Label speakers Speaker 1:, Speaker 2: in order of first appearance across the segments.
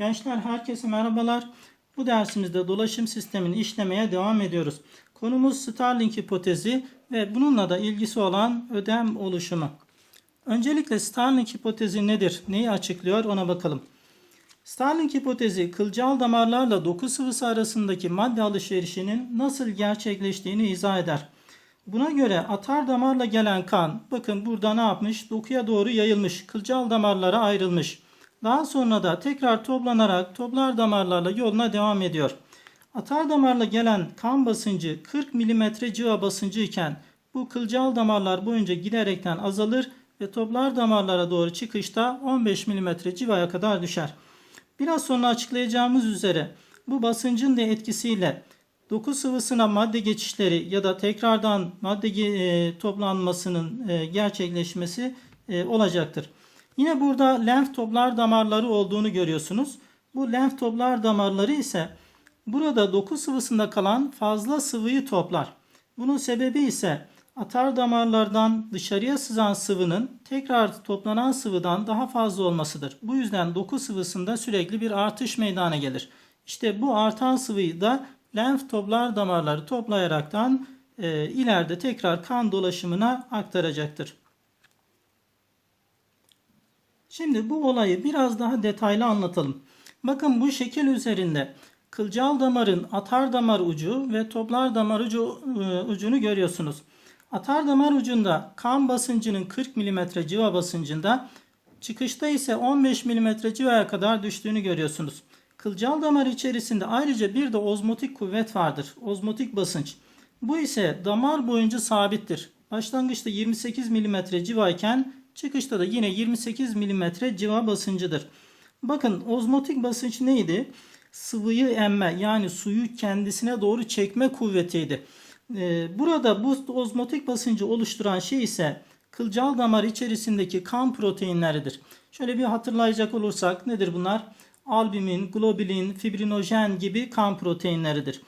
Speaker 1: Gençler herkese merhabalar. Bu dersimizde dolaşım sistemini işlemeye devam ediyoruz. Konumuz Starling hipotezi ve bununla da ilgisi olan ödem oluşumu. Öncelikle Starling hipotezi nedir? Neyi açıklıyor ona bakalım. Starling hipotezi kılcal damarlarla doku sıvısı arasındaki madde alışverişinin nasıl gerçekleştiğini izah eder. Buna göre atar damarla gelen kan bakın burada ne yapmış? Dokuya doğru yayılmış. Kılcal damarlara ayrılmış. Daha sonra da tekrar toplanarak toplar damarlarla yoluna devam ediyor. Atar damarla gelen kan basıncı 40 mm civa basıncı iken bu kılcal damarlar boyunca giderekten azalır ve toplar damarlara doğru çıkışta 15 mm civaya kadar düşer. Biraz sonra açıklayacağımız üzere bu basıncın da etkisiyle doku sıvısına madde geçişleri ya da tekrardan madde e, toplanmasının e, gerçekleşmesi e, olacaktır. Yine burada lenf toplar damarları olduğunu görüyorsunuz. Bu lenf toplar damarları ise burada doku sıvısında kalan fazla sıvıyı toplar. Bunun sebebi ise atar damarlardan dışarıya sızan sıvının tekrar toplanan sıvıdan daha fazla olmasıdır. Bu yüzden doku sıvısında sürekli bir artış meydana gelir. İşte bu artan sıvıyı da lenf toplar damarları toplayaraktan e, ileride tekrar kan dolaşımına aktaracaktır. Şimdi bu olayı biraz daha detaylı anlatalım. Bakın bu şekil üzerinde kılcal damarın atar damar ucu ve toplar damar ucu, e, ucunu görüyorsunuz. Atar damar ucunda kan basıncının 40 mm civa basıncında çıkışta ise 15 mm civaya kadar düştüğünü görüyorsunuz. Kılcal damar içerisinde ayrıca bir de ozmotik kuvvet vardır. Ozmotik basınç. Bu ise damar boyunca sabittir. Başlangıçta 28 mm civa iken çıkışta da yine 28 mm civa basıncıdır. Bakın ozmotik basınç neydi? Sıvıyı emme yani suyu kendisine doğru çekme kuvvetiydi. Ee, burada bu ozmotik basıncı oluşturan şey ise kılcal damar içerisindeki kan proteinleridir. Şöyle bir hatırlayacak olursak nedir bunlar? Albumin, globulin, fibrinojen gibi kan proteinleridir.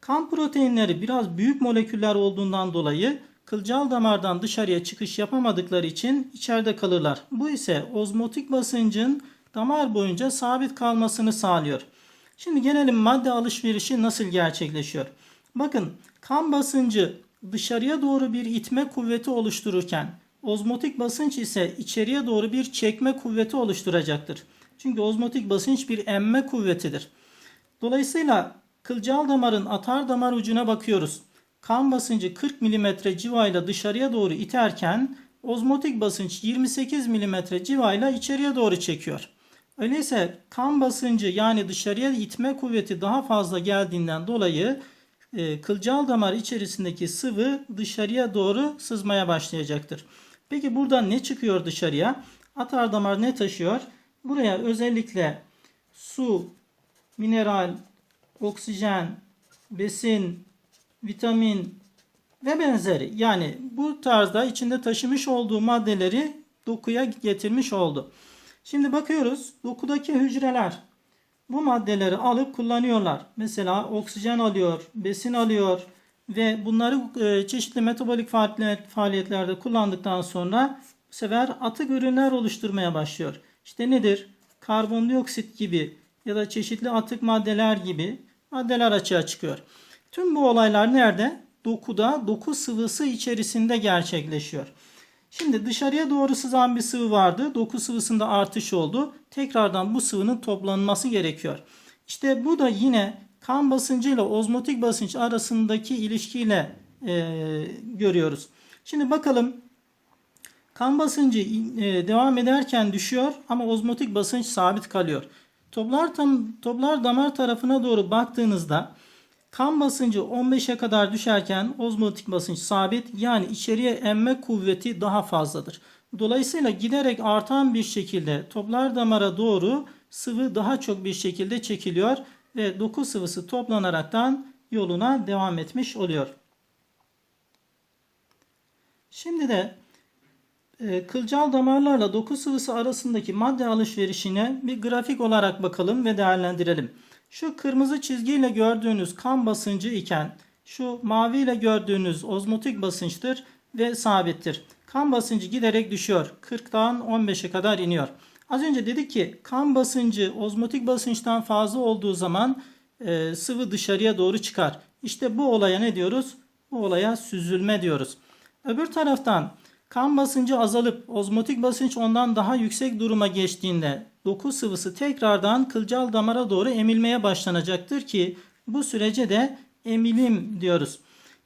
Speaker 1: Kan proteinleri biraz büyük moleküller olduğundan dolayı kılcal damardan dışarıya çıkış yapamadıkları için içeride kalırlar. Bu ise ozmotik basıncın damar boyunca sabit kalmasını sağlıyor. Şimdi gelelim madde alışverişi nasıl gerçekleşiyor? Bakın kan basıncı dışarıya doğru bir itme kuvveti oluştururken ozmotik basınç ise içeriye doğru bir çekme kuvveti oluşturacaktır. Çünkü ozmotik basınç bir emme kuvvetidir. Dolayısıyla kılcal damarın atar damar ucuna bakıyoruz. Kan basıncı 40 mm civayla dışarıya doğru iterken ozmotik basınç 28 mm civayla içeriye doğru çekiyor. Öyleyse kan basıncı yani dışarıya itme kuvveti daha fazla geldiğinden dolayı e, kılcal damar içerisindeki sıvı dışarıya doğru sızmaya başlayacaktır. Peki buradan ne çıkıyor dışarıya? Atar damar ne taşıyor? Buraya özellikle su, mineral, oksijen, besin, vitamin ve benzeri yani bu tarzda içinde taşımış olduğu maddeleri dokuya getirmiş oldu. Şimdi bakıyoruz dokudaki hücreler bu maddeleri alıp kullanıyorlar. Mesela oksijen alıyor, besin alıyor ve bunları e, çeşitli metabolik faaliyetlerde kullandıktan sonra bu sefer atık ürünler oluşturmaya başlıyor. İşte nedir? Karbondioksit gibi ya da çeşitli atık maddeler gibi maddeler açığa çıkıyor. Tüm bu olaylar nerede? Dokuda, doku sıvısı içerisinde gerçekleşiyor. Şimdi dışarıya doğru sızan bir sıvı vardı. Doku sıvısında artış oldu. Tekrardan bu sıvının toplanması gerekiyor. İşte bu da yine kan basıncı ile ozmotik basınç arasındaki ilişkiyle e, görüyoruz. Şimdi bakalım kan basıncı e, devam ederken düşüyor ama ozmotik basınç sabit kalıyor. Toplar, tam, toplar damar tarafına doğru baktığınızda kan basıncı 15'e kadar düşerken ozmotik basınç sabit yani içeriye emme kuvveti daha fazladır. Dolayısıyla giderek artan bir şekilde toplar damara doğru sıvı daha çok bir şekilde çekiliyor ve doku sıvısı toplanaraktan yoluna devam etmiş oluyor. Şimdi de e, kılcal damarlarla doku sıvısı arasındaki madde alışverişine bir grafik olarak bakalım ve değerlendirelim. Şu kırmızı çizgiyle gördüğünüz kan basıncı iken şu maviyle gördüğünüz ozmotik basınçtır ve sabittir. Kan basıncı giderek düşüyor. 40'dan 15'e kadar iniyor. Az önce dedik ki kan basıncı ozmotik basınçtan fazla olduğu zaman e, sıvı dışarıya doğru çıkar. İşte bu olaya ne diyoruz? Bu olaya süzülme diyoruz. Öbür taraftan kan basıncı azalıp ozmotik basınç ondan daha yüksek duruma geçtiğinde doku sıvısı tekrardan kılcal damara doğru emilmeye başlanacaktır ki bu sürece de emilim diyoruz.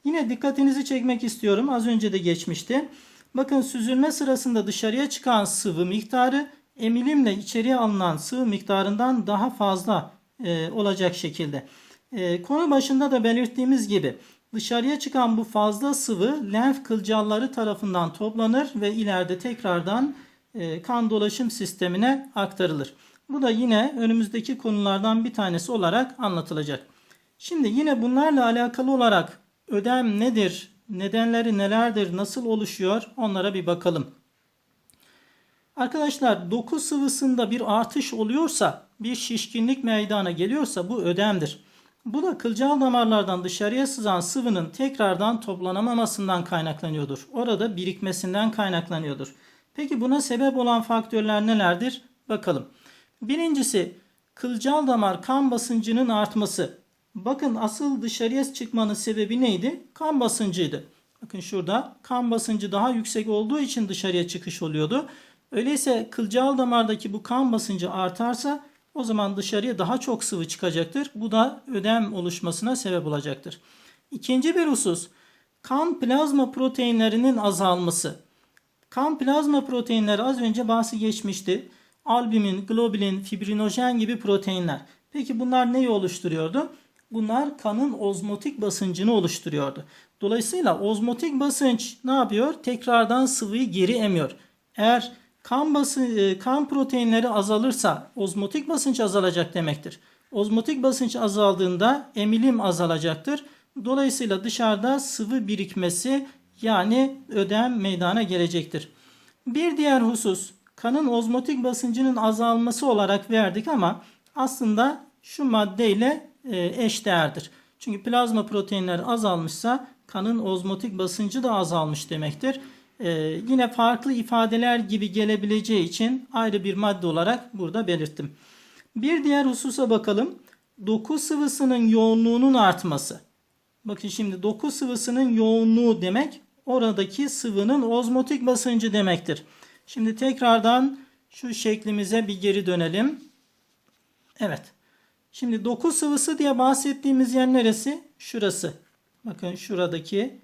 Speaker 1: Yine dikkatinizi çekmek istiyorum. Az önce de geçmişti. Bakın süzülme sırasında dışarıya çıkan sıvı miktarı emilimle içeriye alınan sıvı miktarından daha fazla e, olacak şekilde. E, konu başında da belirttiğimiz gibi dışarıya çıkan bu fazla sıvı lenf kılcalları tarafından toplanır ve ileride tekrardan e, kan dolaşım sistemine aktarılır. Bu da yine önümüzdeki konulardan bir tanesi olarak anlatılacak. Şimdi yine bunlarla alakalı olarak ödem nedir, nedenleri nelerdir, nasıl oluşuyor onlara bir bakalım. Arkadaşlar doku sıvısında bir artış oluyorsa, bir şişkinlik meydana geliyorsa bu ödemdir. Bu da kılcal damarlardan dışarıya sızan sıvının tekrardan toplanamamasından kaynaklanıyordur. Orada birikmesinden kaynaklanıyordur. Peki buna sebep olan faktörler nelerdir? Bakalım. Birincisi kılcal damar kan basıncının artması. Bakın asıl dışarıya çıkmanın sebebi neydi? Kan basıncıydı. Bakın şurada kan basıncı daha yüksek olduğu için dışarıya çıkış oluyordu. Öyleyse kılcal damardaki bu kan basıncı artarsa o zaman dışarıya daha çok sıvı çıkacaktır. Bu da ödem oluşmasına sebep olacaktır. İkinci bir husus kan plazma proteinlerinin azalması. Kan plazma proteinleri az önce bahsi geçmişti. Albumin, globulin, fibrinojen gibi proteinler. Peki bunlar neyi oluşturuyordu? Bunlar kanın ozmotik basıncını oluşturuyordu. Dolayısıyla ozmotik basınç ne yapıyor? Tekrardan sıvıyı geri emiyor. Eğer kan bası e, kan proteinleri azalırsa ozmotik basınç azalacak demektir. Ozmotik basınç azaldığında emilim azalacaktır. Dolayısıyla dışarıda sıvı birikmesi yani ödem meydana gelecektir. Bir diğer husus kanın ozmotik basıncının azalması olarak verdik ama aslında şu maddeyle e, eşdeğerdir. Çünkü plazma proteinler azalmışsa kanın ozmotik basıncı da azalmış demektir. Ee, yine farklı ifadeler gibi gelebileceği için ayrı bir madde olarak burada belirttim. Bir diğer hususa bakalım. Doku sıvısının yoğunluğunun artması. Bakın şimdi doku sıvısının yoğunluğu demek oradaki sıvının ozmotik basıncı demektir. Şimdi tekrardan şu şeklimize bir geri dönelim. Evet. Şimdi doku sıvısı diye bahsettiğimiz yer neresi? Şurası. Bakın şuradaki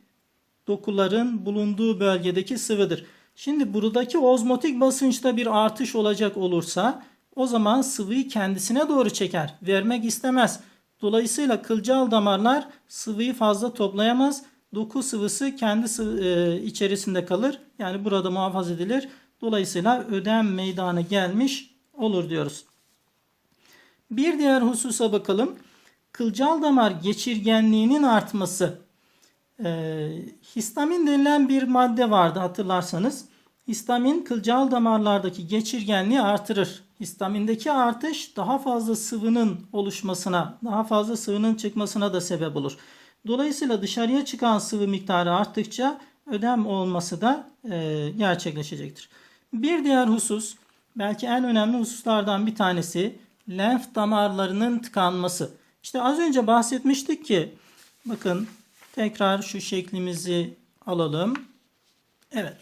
Speaker 1: dokuların bulunduğu bölgedeki sıvıdır. Şimdi buradaki ozmotik basınçta bir artış olacak olursa o zaman sıvıyı kendisine doğru çeker. Vermek istemez. Dolayısıyla kılcal damarlar sıvıyı fazla toplayamaz. Doku sıvısı kendi sıvı, e, içerisinde kalır. Yani burada muhafaza edilir. Dolayısıyla ödem meydana gelmiş olur diyoruz. Bir diğer hususa bakalım. Kılcal damar geçirgenliğinin artması. Ee, histamin denilen bir madde vardı hatırlarsanız. Histamin kılcal damarlardaki geçirgenliği artırır. Histamindeki artış daha fazla sıvının oluşmasına, daha fazla sıvının çıkmasına da sebep olur. Dolayısıyla dışarıya çıkan sıvı miktarı arttıkça ödem olması da e, gerçekleşecektir. Bir diğer husus, belki en önemli hususlardan bir tanesi lenf damarlarının tıkanması. İşte az önce bahsetmiştik ki bakın tekrar şu şeklimizi alalım. Evet.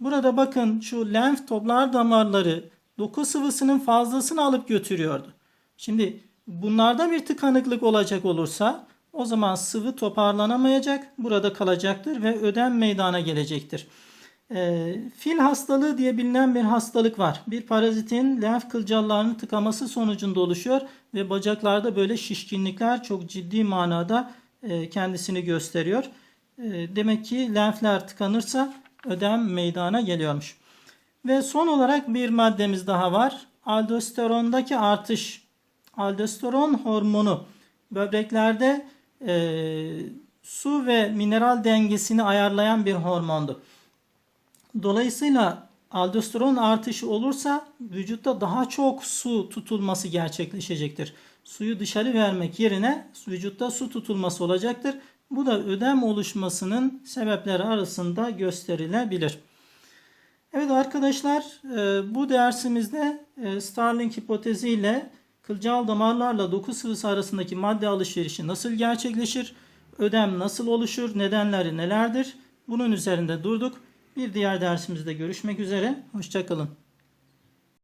Speaker 1: Burada bakın şu lenf toplar damarları doku sıvısının fazlasını alıp götürüyordu. Şimdi bunlarda bir tıkanıklık olacak olursa o zaman sıvı toparlanamayacak, burada kalacaktır ve ödem meydana gelecektir. E, fil hastalığı diye bilinen bir hastalık var. Bir parazitin lenf kılcallarını tıkaması sonucunda oluşuyor ve bacaklarda böyle şişkinlikler çok ciddi manada kendisini gösteriyor. E, demek ki lenfler tıkanırsa ödem meydana geliyormuş. Ve son olarak bir maddemiz daha var. Aldosterondaki artış. Aldosteron hormonu böbreklerde e, su ve mineral dengesini ayarlayan bir hormondu. Dolayısıyla aldosteron artışı olursa vücutta daha çok su tutulması gerçekleşecektir. Suyu dışarı vermek yerine vücutta su tutulması olacaktır. Bu da ödem oluşmasının sebepleri arasında gösterilebilir. Evet arkadaşlar e, bu dersimizde e, Starling hipotezi ile kılcal damarlarla doku sıvısı arasındaki madde alışverişi nasıl gerçekleşir? Ödem nasıl oluşur? Nedenleri nelerdir? Bunun üzerinde durduk. Bir diğer dersimizde görüşmek üzere. Hoşçakalın.